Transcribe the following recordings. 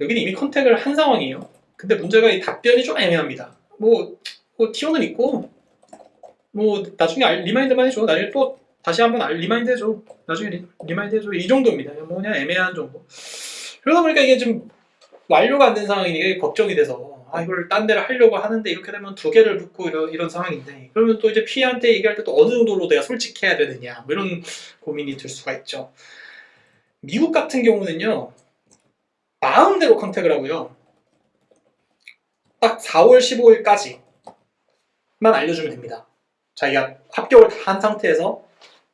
여기는 이미 컨택을 한 상황이에요. 근데 문제가 이 답변이 좀 애매합니다. 뭐, 뭐 티오는 있고 뭐 나중에 알- 리마인드만 해줘. 나중에 또 다시 한번 알- 리마인드 해줘. 나중에 리, 리마인드 해줘. 이 정도입니다. 뭐 그냥 애매한 정도. 그러다 보니까 이게 좀 완료가 안 된 상황이니 걱정이 돼서 아 이걸 딴 데를 하려고 하는데 이렇게 되면 두 개를 붙고 이런, 이런 상황인데 그러면 또 이제 P한테 얘기할 때 또 어느 정도로 내가 솔직해야 되느냐 뭐 이런 고민이 들 수가 있죠. 미국 같은 경우는요 마음대로 컨택을 하고요 딱 4월 15일까지만 알려주면 됩니다. 자기가 합격을 다 한 상태에서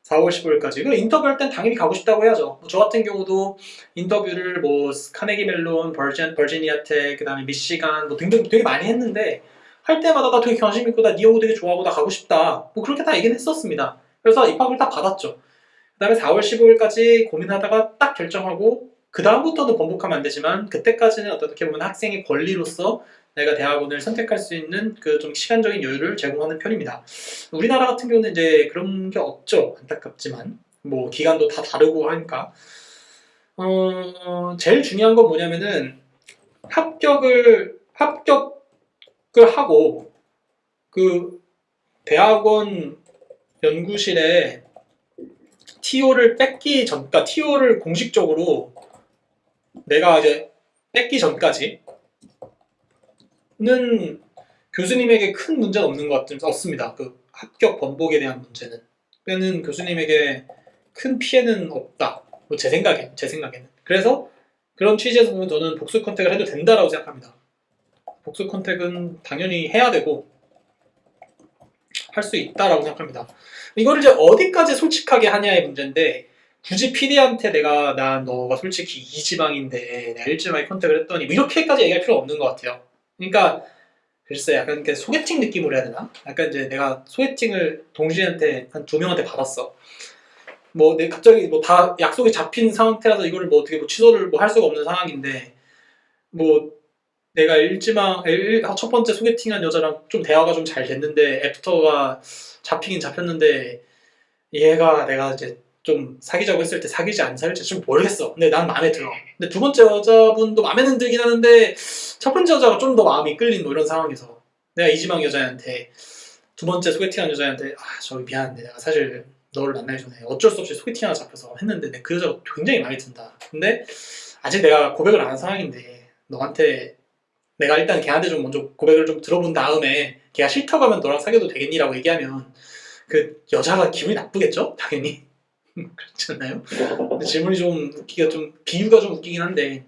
4월 15일까지. 그 인터뷰할 땐 당연히 가고 싶다고 해야죠. 뭐저 같은 경우도 인터뷰를 뭐 카네기 멜론, 버진, 버지니아텍, 그 다음에 미시간 뭐 등등 되게 많이 했는데 할 때마다 나 되게 관심 있고 나 니오고 되게 좋아하고 나 가고 싶다. 뭐 그렇게 다 얘기는 했었습니다. 그래서 입학을 딱 받았죠. 그 다음에 4월 15일까지 고민하다가 딱 결정하고 그 다음부터는 번복하면 안 되지만 그때까지는 어떻게 보면 학생의 권리로서 내가 대학원을 선택할 수 있는 그 좀 시간적인 여유를 제공하는 편입니다. 우리나라 같은 경우는 이제 그런 게 없죠. 안타깝지만 뭐 기간도 다 다르고 하니까 어 제일 중요한 건 뭐냐면은 합격을 합격을 하고 그 대학원 연구실에 TO를 뺏기 전, 그러니까 TO를 공식적으로 내가 이제 뺏기 전까지 는 교수님에게 큰 문제는 없는 것 같, 없습니다. 그 합격 번복에 대한 문제는. 그는 교수님에게 큰 피해는 없다. 뭐 제 생각에, 제 생각에는. 그래서 그런 취지에서 보면 저는 복수 컨택을 해도 된다라고 생각합니다. 복수 컨택은 당연히 해야 되고 할 수 있다라고 생각합니다. 이거를 이제 어디까지 솔직하게 하냐의 문제인데 굳이 PD한테 내가 나 너가 솔직히 이 지방인데 내가 일지방에 컨택을 했더니 뭐 이렇게까지 얘기할 필요 없는 것 같아요. 그러니까 글쎄 약간 이렇게 소개팅 느낌으로 해야 되나? 약간 이제 내가 소개팅을 동시한테 한 두 명한테 받았어. 뭐 내 갑자기 뭐 다 약속이 잡힌 상태라서 이거를 뭐 어떻게 뭐 취소를 뭐 할 수가 없는 상황인데 뭐 내가 일지망 일- 첫 번째 소개팅한 여자랑 좀 대화가 좀 잘 됐는데 애프터가 잡히긴 잡혔는데 얘가 내가 이제 좀 사귀자고 했을 때 사귀지 안 사귈지 좀 모르겠어. 근데 난 마음에 들어. 근데 두 번째 여자분도 마음에는 들긴 하는데 첫 번째 여자가 좀 더 마음이 끌린 뭐 이런 상황에서 내가 이지망 여자한테 두 번째 소개팅한 여자한테 아 저기 미안한데 내가 사실 너를 만나기 전에 어쩔 수 없이 소개팅 하나 잡혀서 했는데 그 여자가 굉장히 마음에 든다. 근데 아직 내가 고백을 안 한 상황인데 너한테 내가 일단 걔한테 좀 먼저 고백을 좀 들어본 다음에 걔가 싫다고 하면 너랑 사귀어도 되겠니라고 얘기하면 그 여자가 기분이 나쁘겠죠? 당연히 그렇지 않나요? 근데 질문이 좀 웃기가 좀 비유가 좀 웃기긴 한데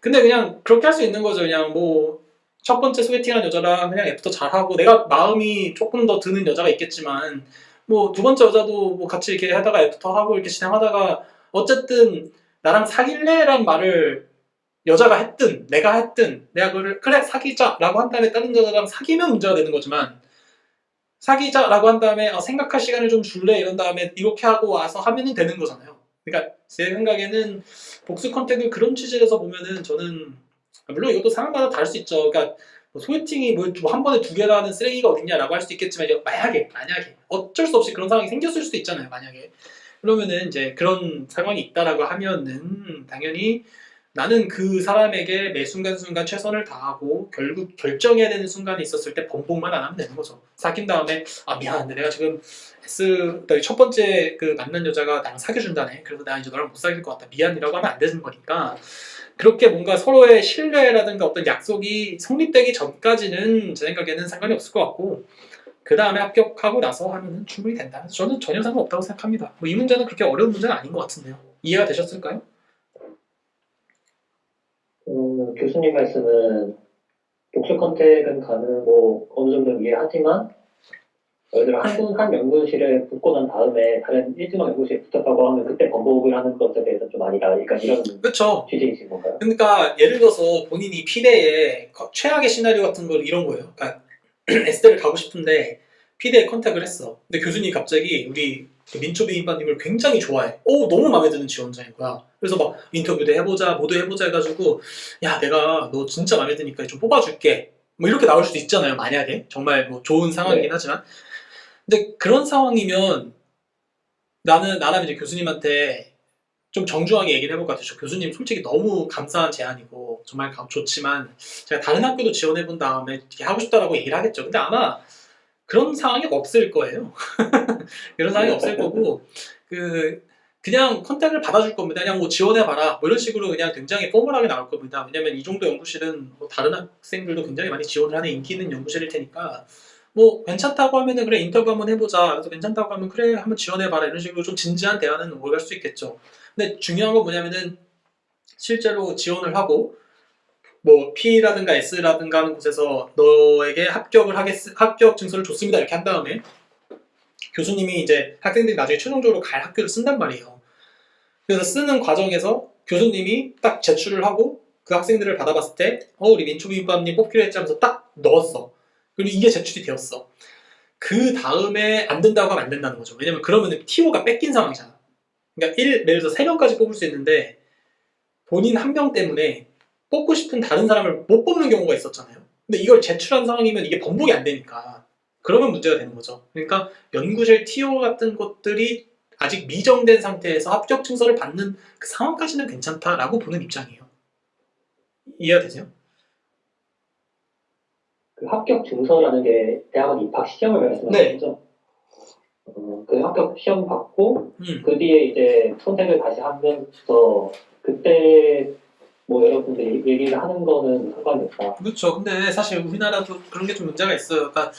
근데 그냥 그렇게 할 수 있는 거죠 그냥 뭐 첫 번째 소개팅한 여자랑 그냥 애프터 잘하고 내가 마음이 조금 더 드는 여자가 있겠지만 뭐 두 번째 여자도 뭐 같이 이렇게 하다가 애프터 하고 이렇게 진행하다가 어쨌든 나랑 사귈래란 말을 여자가 했든 내가 했든 내가 그를 그래 사귀자라고 한 다음에 다른 여자랑 사귀면 문제가 되는 거지만 사귀자라고 한 다음에 어, 생각할 시간을 좀 줄래 이런 다음에 이렇게 하고 와서 하면은 되는 거잖아요. 그러니까 제 생각에는 복수 컨택을 그런 취지에서 보면은 저는 물론 이것도 상황마다 다를 수 있죠. 그러니까 뭐 소개팅이 뭐 한 번에 두 개나 하는 쓰레기가 어딨냐라고 할 수도 있겠지만 만약에 만약에 어쩔 수 없이 그런 상황이 생겼을 수도 있잖아요. 만약에 그러면은 이제 그런 상황이 있다라고 하면은 당연히 나는 그 사람에게 매 순간순간 최선을 다하고 결국 결정해야 되는 순간이 있었을 때 번복만 안 하면 되는 거죠. 사귄 다음에 아 미안한데 내가 지금 S 첫 번째 그 만난 여자가 나랑 사귀어준다네. 그래서 나 이제 너랑 못 사귈 것 같다. 미안이라고 하면 안 되는 거니까 그렇게 뭔가 서로의 신뢰라든가 어떤 약속이 성립되기 전까지는 제 생각에는 상관이 없을 것 같고 그 다음에 합격하고 나서 하면은 충분히 된다. 저는 전혀 상관없다고 생각합니다. 뭐 이 문제는 그렇게 어려운 문제는 아닌 것 같은데요. 이해가 되셨을까요? 음, 교수님 말씀은 복수 컨택은 가능, 뭐, 어느 정도 이해하지만, 예를 들어 한, 군- 한 연구실에 붙고 난 다음에 다른 일지망 연구실에 붙었다고 하면 그때 번복을 하는 것에 대해서 좀 아니다. 그러니까 이런 그렇죠. 취지이신 건가요? 그러니까 예를 들어서 본인이 피대에 거- 최악의 시나리오 같은 걸 이런 거예요. 그러니까 S대를 가고 싶은데 피대에 컨택을 했어. 근데 교수님이 갑자기 우리 그 민초비 인바님을 굉장히 좋아해. 오 너무 마음에 드는 지원자인 거야. 그래서 막 인터뷰도 해보자, 모두 해보자 해가지고 야 내가 너 진짜 마음에 드니까 좀 뽑아줄게. 뭐 이렇게 나올 수도 있잖아요. 만약에 정말 뭐 좋은 상황이긴 하지만. 근데 그런 상황이면 나는 나라면 이제 교수님한테 좀 정중하게 얘기를 해볼 것 같아요. 저 교수님 솔직히 너무 감사한 제안이고 정말 감- 좋지만 제가 다른 학교도 지원해 본 다음에 이렇게 하고 싶다라고 얘기를 하겠죠. 근데 아마 그런 상황이 없을 거예요. 이런 상황이 없을 거고 그 그냥 컨택을 받아줄 겁니다. 그냥 뭐 지원해봐라. 뭐 이런 식으로 그냥 굉장히 포멀하게 나올 겁니다. 왜냐면 이 정도 연구실은 뭐 다른 학생들도 굉장히 많이 지원을 하는 인기 있는 연구실일 테니까 뭐 괜찮다고 하면은 그래 인터뷰 한번 해보자. 그래서 괜찮다고 하면 그래 한번 지원해봐라. 이런 식으로 좀 진지한 대화는 오갈 수 있겠죠. 근데 중요한 건 뭐냐면은 실제로 지원을 하고 뭐 P라든가 S라든가 하는 곳에서 너에게 합격을 하겠 합격 증서를 줬습니다 이렇게 한 다음에 교수님이 이제 학생들이 나중에 최종적으로 갈 학교를 쓴단 말이에요. 그래서 쓰는 과정에서 교수님이 딱 제출을 하고 그 학생들을 받아봤을 때, 어, 우리 민초비빔밥님 뽑기로 했지 하면서 딱 넣었어. 그리고 이게 제출이 되었어. 그 다음에 안 된다고 하면 안 된다는 거죠. 왜냐면 그러면 TO가 뺏긴 상황이잖아. 그러니까 1, 예를 들어서 3명까지 뽑을 수 있는데 본인 한 명 때문에 뽑고 싶은 다른 사람을 못 뽑는 경우가 있었잖아요. 근데 이걸 제출한 상황이면 이게 번복이 안 되니까 그러면 문제가 되는 거죠. 그러니까 연구실 TO 같은 것들이 아직 미정된 상태에서 합격 증서를 받는 그 상황까지는 괜찮다라고 보는 입장이에요. 이해가 되세요? 그 합격 증서라는 게 대학원 입학 시험을 말씀하시는 네. 거죠? 어, 그 합격 시험 받고 음. 그 뒤에 이제 선택을 다시 하면서 그때 뭐 여러분들이 얘기를 하는 거는 상관이 없다. 그렇죠. 근데 사실 우리나라도 그런 게 좀 문제가 있어요. 그러니까,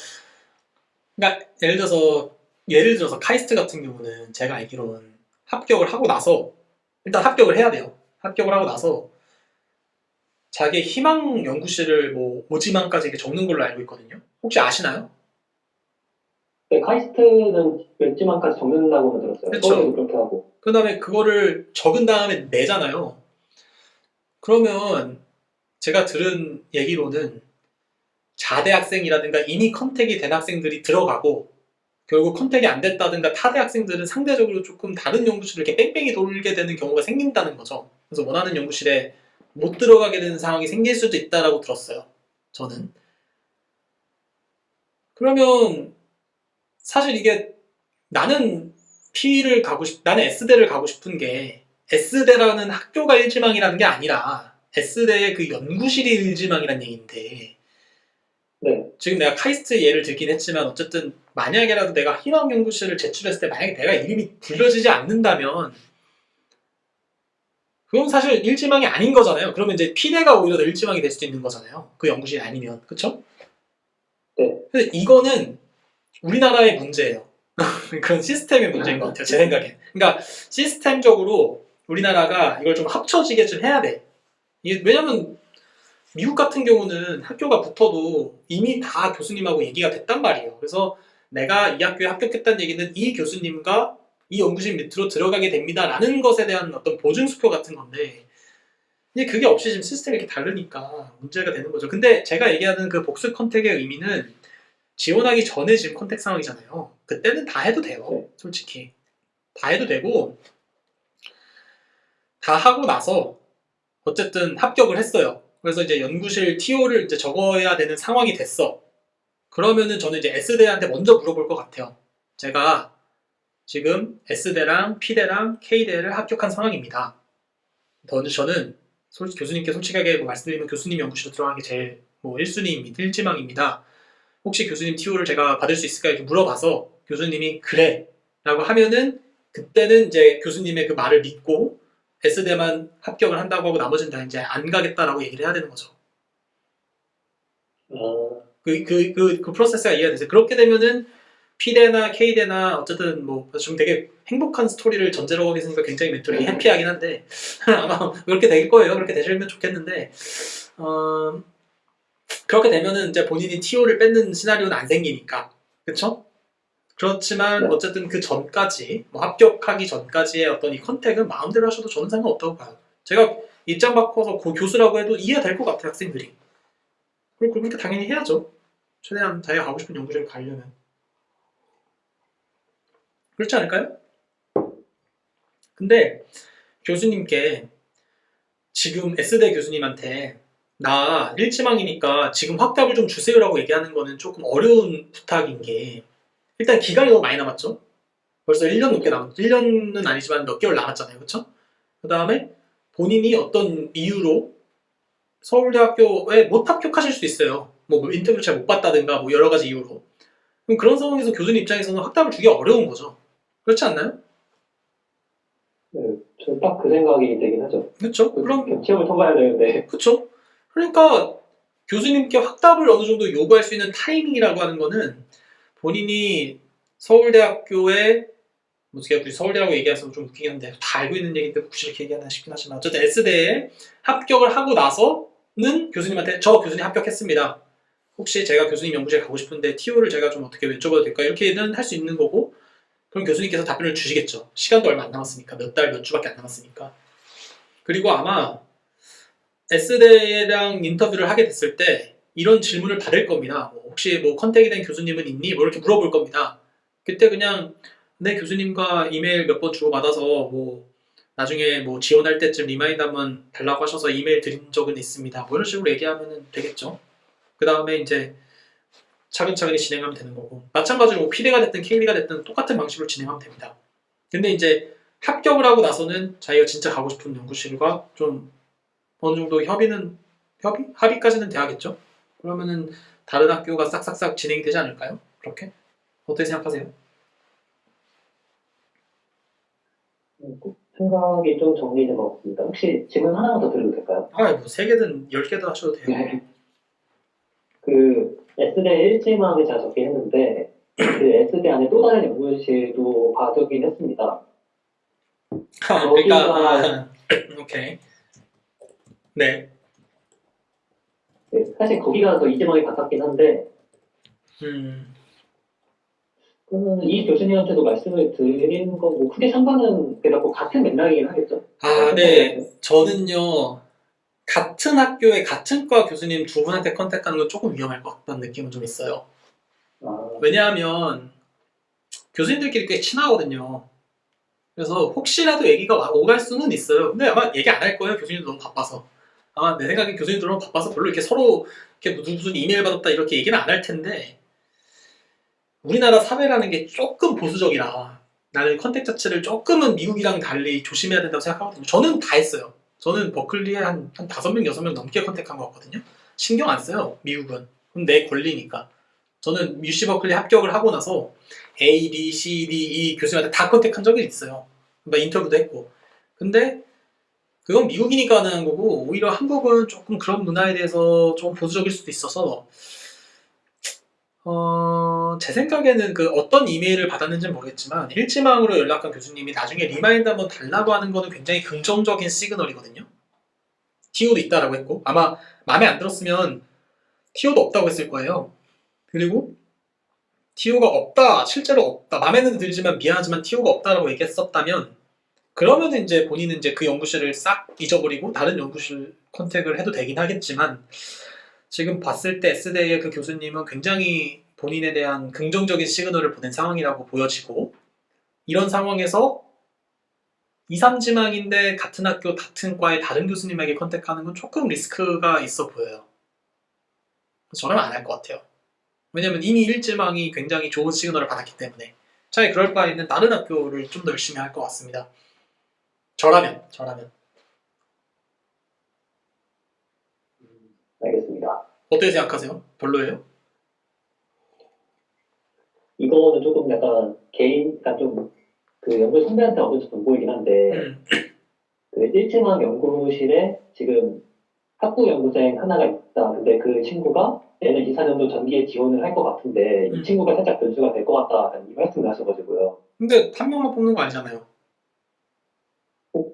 그러니까 예를 들어서 예를 들어서 카이스트 같은 경우는 제가 알기로는 합격을 하고 나서 일단 합격을 해야 돼요. 합격을 하고 나서 자기 희망 연구실을 뭐 오지만까지 이렇게 적는 걸로 알고 있거든요. 혹시 아시나요? 근데 카이스트는 몇 지만까지 적는다고는 들었어요. 서울에도 그렇게 하고. 그 다음에 그거를 적은 다음에 내잖아요. 그러면 제가 들은 얘기로는 자대 학생이라든가 이미 컨택이 된 학생들이 들어가고 결국 컨택이 안 됐다든가 타대 학생들은 상대적으로 조금 다른 연구실을 이렇게 뺑뺑이 돌게 되는 경우가 생긴다는 거죠. 그래서 원하는 연구실에 못 들어가게 되는 상황이 생길 수도 있다라고 들었어요. 저는. 그러면 사실 이게 나는 P를 가고 싶, 나는 S대를 가고 싶은 게 S대라는 학교가 일지망이라는 게 아니라 S대의 그 연구실이 일지망이라는 얘기인데 네. 지금 내가 카이스트 예를 들긴 했지만 어쨌든 만약에라도 내가 희망 연구실을 제출했을 때 만약에 내가 이름이 불려지지 않는다면 그건 사실 일지망이 아닌 거잖아요. 그러면 이제 P대가 오히려 더 일지망이 될 수도 있는 거잖아요. 그 연구실이 아니면 그쵸? 네. 근데 이거는 우리나라의 문제예요. 그런 시스템의 문제인 것 같아요. 제 생각엔. 그러니까 시스템적으로 우리나라가 이걸 좀 합쳐지게 좀 해야 돼. 이게 왜냐면 미국 같은 경우는 학교가 붙어도 이미 다 교수님하고 얘기가 됐단 말이에요. 그래서 내가 이 학교에 합격했다는 얘기는 이 교수님과 이 연구실 밑으로 들어가게 됩니다라는 것에 대한 어떤 보증 수표 같은 건데 이제 그게 없이 지금 시스템이 이렇게 다르니까 문제가 되는 거죠. 근데 제가 얘기하는 그 복수 컨택의 의미는 지원하기 전에 지금 컨택 상황이잖아요. 그때는 다 해도 돼요. 네. 솔직히. 다 해도 되고 다 하고 나서 어쨌든 합격을 했어요. 그래서 이제 연구실 TO를 이제 적어야 되는 상황이 됐어. 그러면은 저는 이제 S대한테 먼저 물어볼 것 같아요. 제가 지금 S대랑 P대랑 K대를 합격한 상황입니다. 먼저 저는 솔- 교수님께 솔직하게 뭐 말씀드리면 교수님 연구실로 들어가는 게 제일 뭐 1순위입니다. 1지망입니다. 혹시 교수님 TO를 제가 받을 수 있을까 이렇게 물어봐서 교수님이 그래 라고 하면은 그때는 이제 교수님의 그 말을 믿고 S대만 합격을 한다고 하고 나머지는 다 이제 안 가겠다라고 얘기를 해야 되는 거죠. 어, 그, 그, 그, 그 프로세스가 이해가 되세요. 그렇게 되면은 P대나 K대나 어쨌든 뭐 좀 되게 행복한 스토리를 전제로 하고 계시니까 굉장히 멘토링이 해피하긴 한데 아마 그렇게 될 거예요. 그렇게 되시면 좋겠는데 어, 그렇게 되면은 이제 본인이 TO를 뺏는 시나리오는 안 생기니까 그쵸? 그렇지만 네. 어쨌든 그 전까지 뭐 합격하기 전까지의 어떤 이 컨택은 마음대로 하셔도 저는 상관없다고 봐요. 제가 입장 바꿔서 고 교수라고 해도 이해가 될 것 같아요 학생들이. 그리고 그렇게 당연히 해야죠. 최대한 자기가 가고 싶은 연구실을 가려면. 그렇지 않을까요? 근데 교수님께 지금 S대 교수님한테 나 일지망이니까 지금 확답을 좀 주세요라고 얘기하는 거는 조금 어려운 부탁인 게 일단 기간이 너무 많이 남았죠? 벌써 1년 넘게 남았 1년은 아니지만 몇 개월 남았잖아요. 그쵸? 그 다음에 본인이 어떤 이유로 서울대학교에 못 합격하실 수도 있어요. 뭐 인터뷰를 잘 못 봤다든가 뭐 여러 가지 이유로. 그럼 그런 상황에서 교수님 입장에서는 확답을 주기 어려운 거죠. 그렇지 않나요? 네, 저는 딱 그 생각이 되긴 하죠. 그렇죠. 그 그럼 시험을 통과해야 되는데 그렇죠. 그러니까 교수님께 확답을 어느 정도 요구할 수 있는 타이밍이라고 하는 거는 본인이 서울대학교에 뭐 제가 서울대라고 얘기해서 좀 웃기긴 한데 다 알고 있는 얘기인데 굳이 이렇게 얘기하나 싶긴 하지만 어쨌든 S대에 합격을 하고 나서는 교수님한테 저 교수님 합격했습니다. 혹시 제가 교수님 연구실 가고 싶은데 TO를 제가 좀 어떻게 여쭤봐도 될까요? 이렇게는 할 수 있는 거고 그럼 교수님께서 답변을 주시겠죠. 시간도 얼마 안 남았으니까 몇 달 몇 주밖에 안 남았으니까 그리고 아마 S대랑 인터뷰를 하게 됐을 때 이런 질문을 받을 겁니다. 뭐 혹시 뭐 컨택이 된 교수님은 있니? 뭐 이렇게 물어볼 겁니다. 그때 그냥 네 교수님과 이메일 몇 번 주고 받아서 뭐 나중에 뭐 지원할 때쯤 리마인드 한번 달라고 하셔서 이메일 드린 적은 있습니다. 뭐 이런 식으로 얘기하면 되겠죠. 그 다음에 이제 차근차근히 진행하면 되는 거고 마찬가지로 뭐 피대가 됐든 케이리가 됐든 똑같은 방식으로 진행하면 됩니다. 근데 이제 합격을 하고 나서는 자기가 진짜 가고 싶은 연구실과 좀 어느 정도 협의는 협의 합의까지는 돼야겠죠. 그러면은 다른 학교가 싹싹싹 진행이 되지 않을까요? 그렇게 어떻게 생각하세요? 음, 생각이 좀 정리된 것 같습니다. 혹시 질문 하나만 더 드려도 될까요? 아, 뭐세 개든 열 개든 하셔도 돼요. 네. 그 S대 일지망에 제가 적긴 했는데 그 S대 안에 또 다른 연구실도 봐두긴 했습니다. 아, 그러니까 오케이. 네. 네, 사실 거기가 더 이지망에 가깝긴 한데 음. 그러면 이 교수님한테도 말씀을 드리는 거뭐 크게 상관은 그래갖고 같은 맥락이긴 하겠죠. 아, 네. 저는요. 같은 학교에 같은 과 교수님 두 분한테 컨택하는 건 조금 위험할 것 같다는 느낌은 좀 있어요. 아, 왜냐하면 교수님들끼리 꽤 친하거든요. 그래서 혹시라도 얘기가 와- 오갈 수는 있어요. 근데 아마 얘기 안 할 거예요. 교수님도 너무 바빠서. 아마 내 생각엔 교수님들 너무 바빠서 별로 이렇게 서로 이렇게 무슨 무슨 이메일 받았다 이렇게 얘기는 안 할 텐데 우리나라 사회라는 게 조금 보수적이라 나는 컨택 자체를 조금은 미국이랑 달리 조심해야 된다고 생각하거든요. 저는 다 했어요. 저는 버클리에 한, 한 5명, 6명 넘게 컨택한 것 같거든요. 신경 안 써요, 미국은. 그럼 내 권리니까. 저는 UC 버클리 합격을 하고 나서 A, B, C, D, E 교수님한테 다 컨택한 적이 있어요. 막 인터뷰도 했고. 근데 그건 미국이니까 가능한 거고 오히려 한국은 조금 그런 문화에 대해서 좀 보수적일 수도 있어서 어, 제 생각에는 그 어떤 이메일을 받았는지는 모르겠지만 일지망으로 연락한 교수님이 나중에 리마인드 한번 달라고 하는 거는 굉장히 긍정적인 시그널이거든요. TO도 있다라고 했고 아마 마음에 안 들었으면 TO도 없다고 했을 거예요. 그리고 TO가 없다, 실제로 없다, 마음에는 들지만 미안하지만 TO가 없다라고 얘기했었다면 그러면 이제 본인은 이제 그 연구실을 싹 잊어버리고 다른 연구실 컨택을 해도 되긴 하겠지만 지금 봤을 때 S대의 그 교수님은 굉장히 본인에 대한 긍정적인 시그널을 보낸 상황이라고 보여지고 이런 상황에서 2, 3지망인데 같은 학교 같은 과의 다른 교수님에게 컨택하는 건 조금 리스크가 있어 보여요. 저는 안할 것 같아요. 왜냐면 이미 1지망이 굉장히 좋은 시그널을 받았기 때문에 차라리 그럴 바에는 다른 학교를 좀 더 열심히 할 것 같습니다. 저라면, 저라면. 알겠습니다. 어떻게 생각하세요? 별로예요? 이거는 조금 약간 개인, 그러니까 좀그 연구 선배한테 어느 정도 보이긴 한데 음, 그 일지망 연구실에 지금 학부 연구생 하나가 있다. 근데 그 친구가 얘는 2, 4년도 전기에 지원을 할 것 같은데 음. 이 친구가 살짝 변수가 될 것 같다. 이 말씀을 하셔가지고요. 근데 한 명만 뽑는 거 아니잖아요.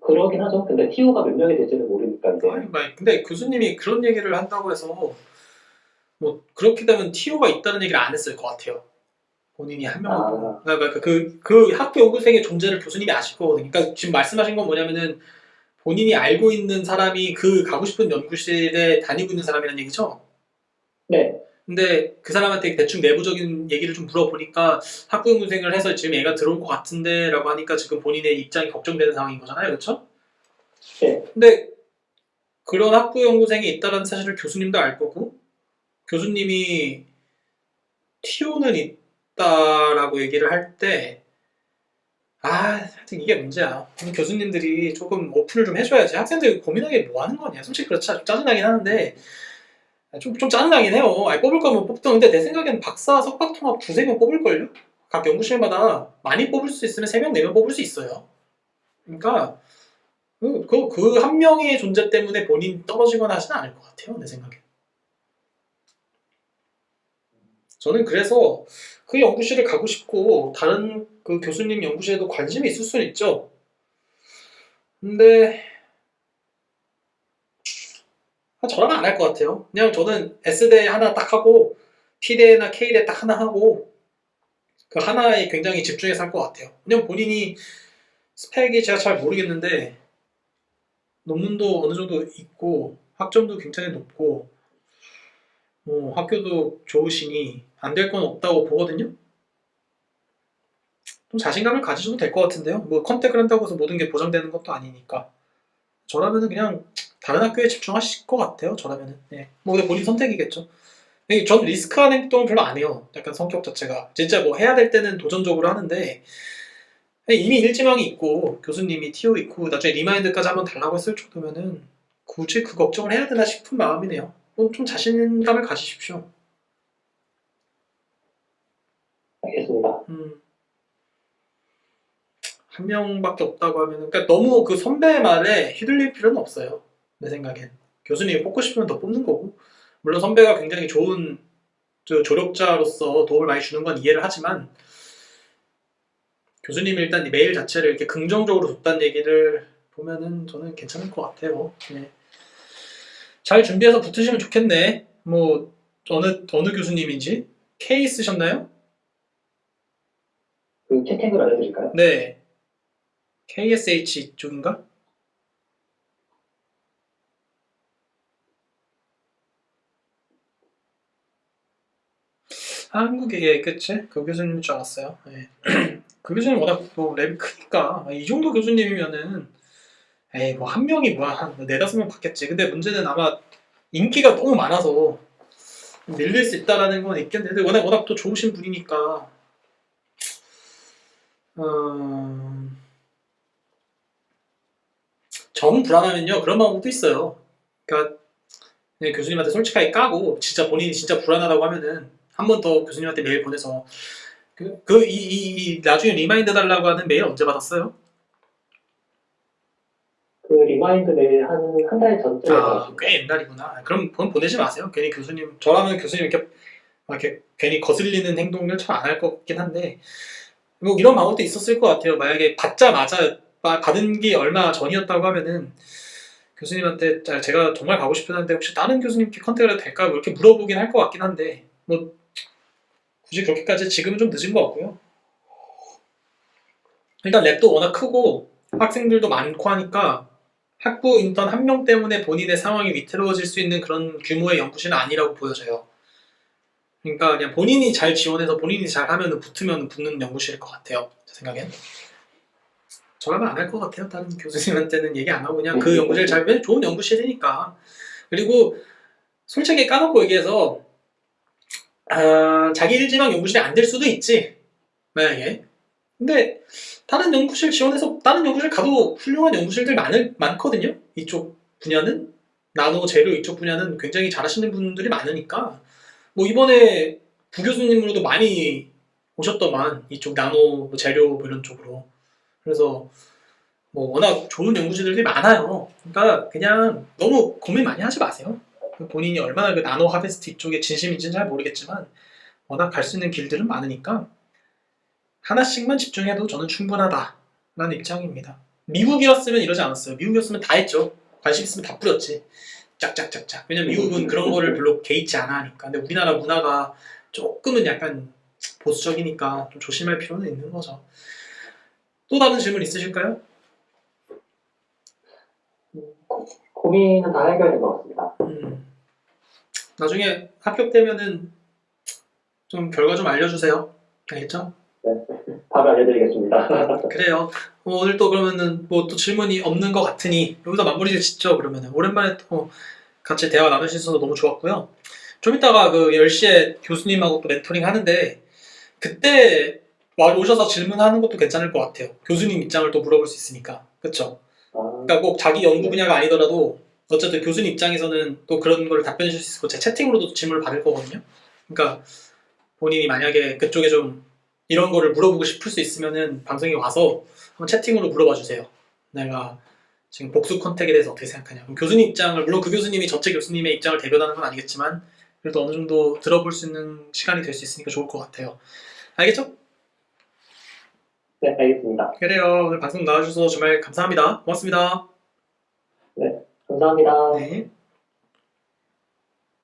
뭐 그러긴 하죠. 근데 TO가 몇 명이 될지는 모르니까 이제 아니, 뭐, 근데 교수님이 그런 얘기를 한다고 해서 뭐 그렇게 되면 TO가 있다는 얘기를 안 했을 것 같아요. 본인이 한 명만 아. 뽑는. 그러니까 그, 그 학교 연구생의 존재를 교수님이 아실 거거든요. 그러니까 지금 말씀하신 건 뭐냐면은 본인이 알고 있는 사람이 그 가고 싶은 연구실에 다니고 있는 사람이라는 얘기죠. 네, 근데 그 사람한테 대충 내부적인 얘기를 좀 물어보니까 학부 연구생을 해서 지금 얘가 들어올 것 같은데 라고 하니까 지금 본인의 입장이 걱정되는 상황인 거잖아요. 그렇죠? 네. 근데 그런 학부 연구생이 있다는 사실을 교수님도 알 거고 교수님이 TO는 있다라고 얘기를 할 때 아, 하여튼 이게 문제야. 교수님들이 조금 오픈을 좀 해줘야지. 학생들 고민하게 뭐 하는 거냐. 솔직히 그렇지. 좀 짜증나긴 하는데, 좀, 좀 짜증나긴 해요. 아니, 뽑을 거면 뽑던. 근데 내 생각엔 박사, 석박 통합 두세 명 뽑을걸요? 각 연구실마다 많이 뽑을 수 있으면 세 명, 네 명 뽑을 수 있어요. 그러니까, 그, 그, 그 한 명의 존재 때문에 본인 떨어지거나 하진 않을 것 같아요. 내 생각엔. 저는 그래서 그 연구실에 가고 싶고 다른 그 교수님 연구실에도 관심이 있을 수는 있죠. 근데 아, 저라면 안 할 것 같아요. 그냥 저는 S대 하나 딱 하고 T대나 K대 딱 하나 하고 그 하나에 굉장히 집중해서 할 것 같아요. 왜냐면 본인이 스펙이 제가 잘 모르겠는데 논문도 어느 정도 있고 학점도 굉장히 높고 뭐 학교도 좋으시니 안 될 건 없다고 보거든요. 좀 자신감을 가지셔도 될 것 같은데요. 뭐 컨택을 한다고 해서 모든 게 보장되는 것도 아니니까. 저라면은 그냥 다른 학교에 집중하실 것 같아요. 저라면은. 네. 뭐 근데 본인 선택이겠죠. 네, 전 리스크한 행동을 별로 안 해요. 약간 성격 자체가. 진짜 뭐 해야 될 때는 도전적으로 하는데 이미 일지망이 있고 교수님이 TO 있고 나중에 리마인드까지 한번 달라고 했을 정도면은 굳이 그 걱정을 해야 되나 싶은 마음이네요. 뭐좀 자신감을 가지십시오. 알겠습니다. 음. 한 명밖에 없다고 하면은 그러니까 너무 그 선배 말에 휘둘릴 필요는 없어요. 내 생각엔 교수님이 뽑고 싶으면 더 뽑는 거고 물론 선배가 굉장히 좋은 저 조력자로서 도움을 많이 주는 건 이해를 하지만 교수님이 일단 이 메일 자체를 이렇게 긍정적으로 줬다는 얘기를 보면은 저는 괜찮을 것 같아요. 네. 잘 준비해서 붙으시면 좋겠네. 뭐 어느 어느 교수님인지 K 쓰셨나요? 그 채팅을 알려드릴까요? 네. KSH 쪽인가? 한국에 그치? 그 교수님인 줄 알았어요. 네. 그 교수님 워낙 뭐 랩이 크니까 이 정도 교수님이면은 에이 뭐 한 명이 뭐야 한 네다섯 명 받겠지. 근데 문제는 아마 인기가 너무 많아서 밀릴 수 있다라는 건 있겠는데 워낙 워낙 또 좋으신 분이니까 어... 정 불안하면요 그런 방법도 있어요. 그러니까 그냥 교수님한테 솔직하게 까고 진짜 본인이 진짜 불안하다고 하면은 한 번 더 교수님한테 메일 보내서 그그이이 나중에 리마인드 달라고 하는 메일 언제 받았어요? 그 리마인드 메일 한 한 달 전쯤에 아, 받았습니다. 꽤 옛날이구나. 그럼 그건 보내지 마세요. 괜히 교수님 저라면 교수님 이렇게 막 이렇게 괜히 거슬리는 행동을 참 안 할 것 같긴 한데 뭐 이런 방법도 있었을 것 같아요. 만약에 받자마자 바- 받은 게 얼마 전이었다고 하면은 교수님한테 자, 제가 정말 가고 싶은데 혹시 다른 교수님께 컨택을 해도 될까? 뭐 이렇게 물어보긴 할 것 같긴 한데 뭐 굳이 그렇게까지 지금은 좀 늦은 것 같고요. 일단 랩도 워낙 크고 학생들도 많고 하니까 학부 인턴 한 명 때문에 본인의 상황이 위태로워질 수 있는 그런 규모의 연구실은 아니라고 보여져요. 그러니까 그냥 본인이 잘 지원해서 본인이 잘 하면 붙으면 붙는 연구실일 것 같아요. 제 생각엔. 저라면 안 할 것 같아요. 다른 교수님한테는 얘기 안 하고 그냥 그 연구실 잘, 왜 좋은 연구실이니까. 그리고 솔직히 까놓고 얘기해서 아, 자기 일지망 연구실이 안 될 수도 있지. 만약에. 근데 다른 연구실 지원해서 다른 연구실 가도 훌륭한 연구실들 많을, 많거든요. 이쪽 분야는 나노 재료 이쪽 분야는 굉장히 잘하시는 분들이 많으니까 뭐 이번에 부교수님으로도 많이 오셨더만 이쪽 나노 뭐 재료 뭐 이런 쪽으로 그래서 뭐 워낙 좋은 연구실들이 많아요. 그러니까 그냥 너무 고민 많이 하지 마세요. 본인이 얼마나 그 나노 하베스트 이쪽에 진심인지는 잘 모르겠지만 워낙 갈 수 있는 길들은 많으니까 하나씩만 집중해도 저는 충분하다라는 입장입니다. 미국이었으면 이러지 않았어요. 미국이었으면 다 했죠. 관심 있으면 다 뿌렸지. 짝짝짝짝. 왜냐면 미국은 그런 거를 별로 개의치 않아 하니까. 근데 우리나라 문화가 조금은 약간 보수적이니까 좀 조심할 필요는 있는 거죠. 또 다른 질문 있으실까요? 고민은 다 해결된 것 같습니다. 음. 나중에 합격되면은 좀 결과 좀 알려주세요. 알겠죠? 바로 알려드리겠습니다. 그래요. 어, 오늘 또 그러면은 뭐 또 질문이 없는 것 같으니 여기서 마무리를 짓죠. 그러면은 오랜만에 또 같이 대화 나눌 수 있어서 너무 좋았고요. 좀 이따가 그 10시에 교수님하고 또 멘토링 하는데 그때 와 오셔서 질문하는 것도 괜찮을 것 같아요. 교수님 입장을 또 물어볼 수 있으니까. 그렇죠? 아, 그러니까 꼭 자기 연구 분야가 아니더라도 어쨌든 교수님 입장에서는 또 그런 걸 답변해 주실 수 있고 제 채팅으로도 질문을 받을 거거든요. 그러니까 본인이 만약에 그쪽에 좀 이런 거를 물어보고 싶을 수 있으면은 방송에 와서 한번 채팅으로 물어봐 주세요. 내가 지금 복수 컨택에 대해서 어떻게 생각하냐. 교수님 입장을 물론 그 교수님이 전체 교수님의 입장을 대변하는 건 아니겠지만 그래도 어느 정도 들어볼 수 있는 시간이 될 수 있으니까 좋을 것 같아요. 알겠죠? 네, 알겠습니다. 그래요. 오늘 방송 나와주셔서 정말 감사합니다. 고맙습니다. 감사합니다. 네.